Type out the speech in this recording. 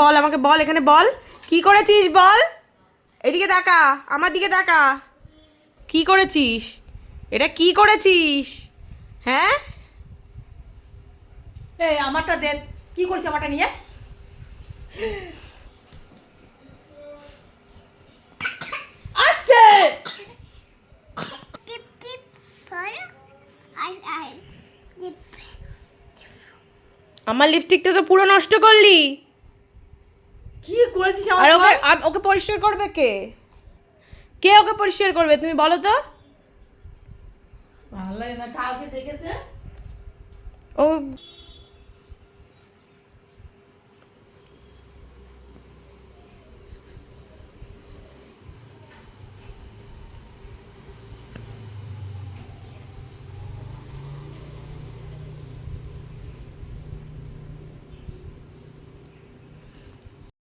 বল আমাকে বল এখানে বল। কি করেছিস বল? এদিকে তাকা আমার দিকে তাকা। কি করেছিস? এটা কি করেছিস? হ্যাঁ? এই আমারটা দে। কি করিস আমারটা নিয়ে? আস্তে! আমার লিপস্টিকটা তো পুরো নষ্ট করলি। কি করেছিস আর ওকে ওকে পরিষ্কার করবে কে? কে ওকে পরিষ্কার করবে তুমি বলো তো? ভালো লাগে না কালকে দেখেছে? ও